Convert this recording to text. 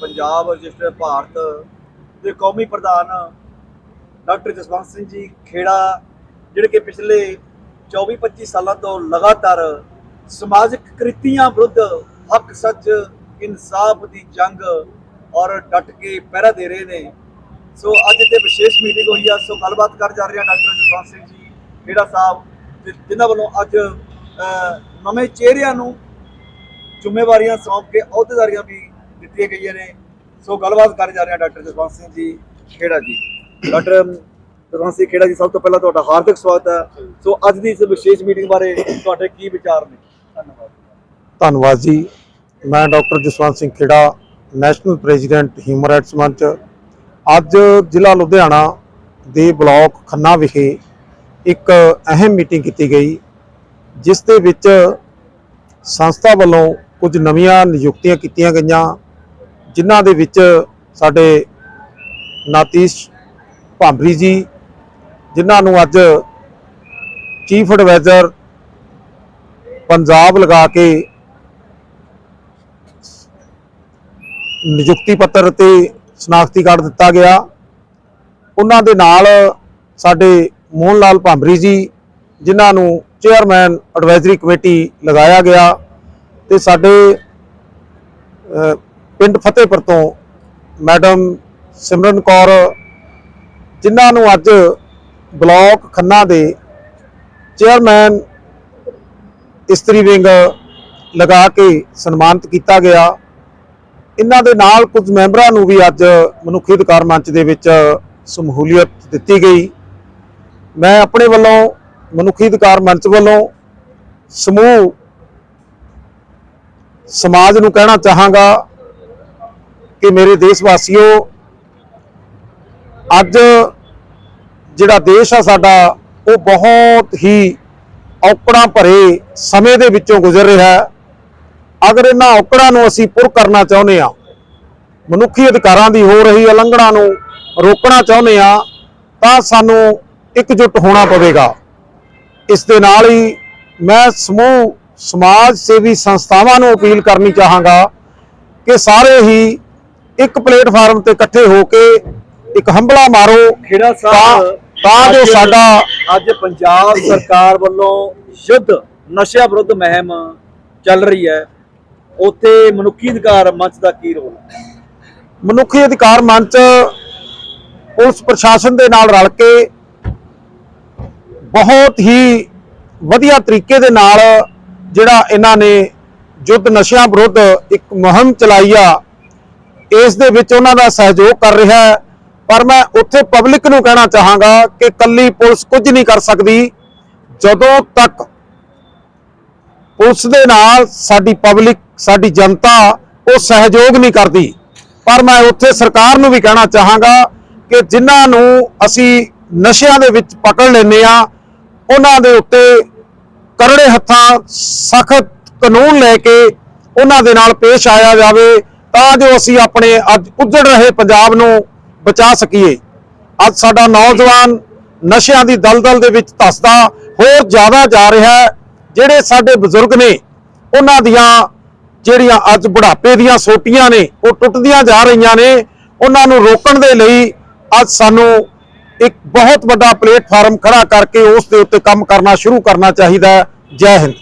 Punjab register Bharat ਦੇ ਕੌਮੀ ਪ੍ਰਧਾਨ ਡਾਕਟਰ ਜਸਵੰਤ ਸਿੰਘ ਜੀ ਖੇੜਾ ਜਿਹੜੇ ਕਿ ਪਿਛਲੇ 24-25 ਸਾਲਾਂ ਤੋਂ ਲਗਾਤਾਰ ਸਮਾਜਿਕ ਕ੍ਰਿਤੀਆਂ ਵਿਰੁੱਧ ਹੱਕ ਸੱਚ ਇਨਸਾਫ ਦੀ ਜੰਗ ਔਰ ਡਟ ਕੇ ਪਹਿਰਾ ਦੇ ਰਹੇ ਨੇ। ਸੋ ਅੱਜ ਤੇ ਵਿਸ਼ੇਸ਼ ਮੀਟਿੰਗ ਹੋਈ ਆ। ਸੋ ਗੱਲਬਾਤ ਕਰ ਜਾ ਰਹੇ ਆ ਡਾਕਟਰ ਜਸਵੰਤ ਸਿੰਘ ਜੀ ਖੇੜਾ ਸਾਹਿਬ ਤੇ ਜਿਨ੍ਹਾਂ ਵੱਲੋਂ ਅੱਜ ਅਹ, ਨਵੇਂ ਚਿਹਰਿਆਂ ਨੂੰ ਜ਼ਿੰਮੇਵਾਰੀਆਂ ਸੌਂਪ ਕੇ ਅਹੁਦੇਦਾਰੀਆਂ ਵੀ ਦਿੱਤੀਆਂ ਗਈਆਂ ਨੇ। ਸੋ ਗੱਲਬਾਤ ਕਰ ਜਾ ਰਹੇ ਹਾਂ ਡਾਕਟਰ ਜਸਵੰਤ ਸਿੰਘ ਜੀ ਖੇੜਾ ਜੀ। ਡਾਕਟਰ ਜਸਵੰਤ ਸਿੰਘ ਖੇੜਾ ਜੀ, ਸਭ ਤੋਂ ਪਹਿਲਾਂ ਤੁਹਾਡਾ ਹਾਰਦਿਕ ਸਵਾਗਤ ਹੈ। ਸੋ ਅੱਜ ਦੀ ਇਸ ਵਿਸ਼ੇਸ਼ ਮੀਟਿੰਗ ਬਾਰੇ ਤੁਹਾਡੇ ਕੀ ਵਿਚਾਰ ਨੇ? ਧੰਨਵਾਦ। ਧੰਨਵਾਦ ਜੀ। ਮੈਂ doctor Jaswant Singh Khera, national president human rights ਮੰਚ। ਅੱਜ ਜ਼ਿਲ੍ਹਾ ਲੁਧਿਆਣਾ ਦੇ ਬਲਾਕ ਖੰਨਾ ਵਿਖੇ ਇੱਕ ਅਹਿਮ ਮੀਟਿੰਗ ਕੀਤੀ ਗਈ, ਜਿਸ ਦੇ ਵਿੱਚ ਸੰਸਥਾ ਵੱਲੋਂ ਕੁਝ ਨਵੀਆਂ ਨਿਯੁਕਤੀਆਂ ਕੀਤੀਆਂ ਗਈਆਂ। ਜਿਨ੍ਹਾਂ ਦੇ ਵਿੱਚ ਸਾਡੇ ਨਾਤੀਸ਼ ਭਾਂਬਰੀ ਜੀ, ਜਿਨ੍ਹਾਂ ਨੂੰ ਅੱਜ ਚੀਫ ਐਡਵਾਈਜ਼ਰ ਪੰਜਾਬ ਲਗਾ ਕੇ ਨਿਯੁਕਤੀ ਪੱਤਰ ਤੇ ਸ਼ਨਾਖਤੀ ਕਾਰਡ ਦਿੱਤਾ ਗਿਆ। ਉਹਨਾਂ ਦੇ ਨਾਲ ਸਾਡੇ ਮੋਹਨ ਲਾਲ ਭਾਂਬਰੀ ਜੀ, ਜਿਨ੍ਹਾਂ ਨੂੰ ਚੇਅਰਮੈਨ ਐਡਵਾਈਜ਼ਰੀ ਕਮੇਟੀ ਲਗਾਇਆ ਗਿਆ ਤੇ ਸਾਡੇ ਪਿੰਡ ਫਤਿਹਪੁਰ ਤੋਂ ਮੈਡਮ ਸਿਮਰਨ ਕੌਰ, ਜਿਨ੍ਹਾਂ ਨੂੰ ਅੱਜ ਬਲਾਕ ਖੰਨਾ ਦੇ ਚੇਅਰਮੈਨ ਇਸਤਰੀ ਵਿੰਗ ਲਗਾ ਕੇ ਸਨਮਾਨਿਤ ਕੀਤਾ ਗਿਆ। ਇਹਨਾਂ ਦੇ ਨਾਲ ਕੁਝ ਮੈਂਬਰਾਂ ਨੂੰ ਵੀ ਅੱਜ ਮਨੁੱਖੀ ਅਧਿਕਾਰ ਮੰਚ ਦੇ ਵਿੱਚ ਸਮੂਲੀਅਤ ਦਿੱਤੀ ਗਈ। ਮੈਂ ਆਪਣੇ ਵੱਲੋਂ, ਮਨੁੱਖੀ ਅਧਿਕਾਰ ਮੰਚ ਵੱਲੋਂ ਸਮੂਹ, ਸਮਾਜ ਨੂੰ ਕਹਿਣਾ ਚਾਹਾਂਗਾ ਕਿ ਮੇਰੇ ਦੇਸ਼ ਵਾਸੀਓ, ਅੱਜ ਜਿਹੜਾ ਦੇਸ਼ ਆ ਸਾਡਾ, ਉਹ ਬਹੁਤ ਹੀ ਔਕੜਾਂ ਭਰੇ ਸਮੇਂ ਦੇ ਵਿੱਚੋਂ ਗੁਜ਼ਰ ਰਿਹਾ ਹੈ। ਅਗਰ ਇਹਨਾਂ ਔਕੜਾਂ ਨੂੰ ਅਸੀਂ ਪੁਰ ਕਰਨਾ ਚਾਹੁੰਦੇ ਆ ਮਨੁੱਖੀ ਅਧਿਕਾਰਾਂ ਦੀ ਹੋ ਰਹੀ ਉਲੰਘਣਾ ਨੂੰ ਰੋਕਣਾ ਚਾਹੁੰਦੇ ਆ ਤਾਂ ਸਾਨੂੰ ਇਕਜੁੱਟ ਹੋਣਾ ਪਵੇਗਾ। ਇਸ ਦੇ ਨਾਲ ਹੀ ਮੈਂ ਸਮੂਹ ਸਮਾਜ ਸੇਵੀ ਸੰਸਥਾਵਾਂ ਨੂੰ ਅਪੀਲ ਕਰਨੀ ਚਾਹਾਂਗਾ ਕਿ ਸਾਰੇ ਹੀ ਇੱਕ ਪਲੇਟਫਾਰਮ ਤੇ ਇਕੱਠੇ ਹੋ ਕੇ ਇੱਕ ਹੰਬਲਾ ਮਾਰੋ ਖੇੜਾ ਸਾਹਿਬ ਤਾਂ ਜੋ ਸਾਡਾ ਅੱਜ ਪੰਜਾਬ ਸਰਕਾਰ ਵੱਲੋਂ ਯੁੱਧ ਨਸ਼ਿਆਂ ਵਿਰੁੱਧ ਮੁਹਿੰਮ ਚੱਲ ਰਹੀ ਹੈ। ਉੱਥੇ ਮਨੁੱਖੀ ਅਧਿਕਾਰ ਮੰਚ ਦਾ ਕੀ ਰੋਲ ਹੈ? ਮਨੁੱਖੀ ਅਧਿਕਾਰ ਮੰਚ ਪੁਲਿਸ ਪ੍ਰਸ਼ਾਸਨ ਦੇ ਨਾਲ ਰਲ ਕੇ ਬਹੁਤ ਹੀ ਵਧੀਆ ਤਰੀਕੇ ਦੇ ਨਾਲ ਜਿਹੜਾ ਇਹਨਾਂ ਨੇ ਯੁੱਧ ਨਸ਼ਿਆਂ ਵਿਰੁੱਧ ਇੱਕ ਮੁਹਿੰਮ ਚਲਾਈ ਆ ਇਸ ਦੇ ਵਿੱਚ ਉਹਨਾਂ ਦਾ ਸਹਿਯੋਗ ਕਰ ਰਿਹਾ ਹੈ। ਪਰ ਮੈਂ ਉੱਥੇ ਪਬਲਿਕ ਨੂੰ ਕਹਿਣਾ ਚਾਹਾਂਗਾ ਕਿ ਕੱਲੀ ਪੁਲਿਸ ਕੁਝ ਨਹੀਂ ਕਰ ਸਕਦੀ। ਜਦੋਂ ਤੱਕ ਪੁਲਿਸ ਦੇ ਨਾਲ ਸਾਡੀ ਪਬਲਿਕ ਸਾਡੀ ਜਨਤਾ ਉਹ ਸਹਿਯੋਗ ਨਹੀਂ ਕਰਦੀ। ਪਰ ਮੈਂ ਉੱਥੇ ਸਰਕਾਰ ਨੂੰ ਵੀ ਕਹਿਣਾ ਚਾਹਾਂਗਾ ਕਿ ਜਿਨ੍ਹਾਂ ਨੂੰ ਅਸੀਂ ਨਸ਼ਿਆਂ ਦੇ ਵਿੱਚ ਪਕੜ ਲੈਂਦੇ ਆ ਉਹਨਾਂ ਦੇ ਉੱਤੇ ਕਰੜੇ ਹੱਥਾਂ ਸਖਤ ਕਾਨੂੰਨ ਲੈ ਕੇ ਉਹਨਾਂ ਦੇ ਨਾਲ ਪੇਸ਼ ਆਇਆ ਜਾਵੇ। ਤਾਂ ਜੋ ਅਸੀਂ ਆਪਣੇ ਅੱਜ ਉੱਜੜ ਰਹੇ ਪੰਜਾਬ ਨੂੰ ਬਚਾ ਸਕੀਏ। ਅੱਜ ਸਾਡਾ ਨੌਜਵਾਨ ਨਸ਼ਿਆਂ ਦੀ ਦਲਦਲ ਦੇ ਵਿੱਚ ਧੱਸਦਾ ਹੋਰ ਜ਼ਿਆਦਾ ਜਾ ਰਿਹਾ ਹੈ। ਜਿਹੜੇ ਸਾਡੇ ਬਜ਼ੁਰਗ ਨੇ, ਉਹਨਾਂ ਦੀਆਂ ਜਿਹੜੀਆਂ ਅੱਜ ਬੁਢਾਪੇ ਦੀਆਂ ਸੋਟੀਆਂ ਨੇ, ਉਹ ਟੁੱਟਦੀਆਂ ਜਾ ਰਹੀਆਂ ਨੇ, ਉਹਨਾਂ ਨੂੰ ਰੋਕਣ ਦੇ ਲਈ ਅੱਜ ਸਾਨੂੰ ਇੱਕ ਬਹੁਤ ਵੱਡਾ ਪਲੇਟਫਾਰਮ ਖੜਾ ਕਰਕੇ ਉਸ ਦੇ ਉੱਤੇ ਕੰਮ ਕਰਨਾ ਸ਼ੁਰੂ ਕਰਨਾ ਚਾਹੀਦਾ ਹੈ। ਜੈ ਹਿੰਦ।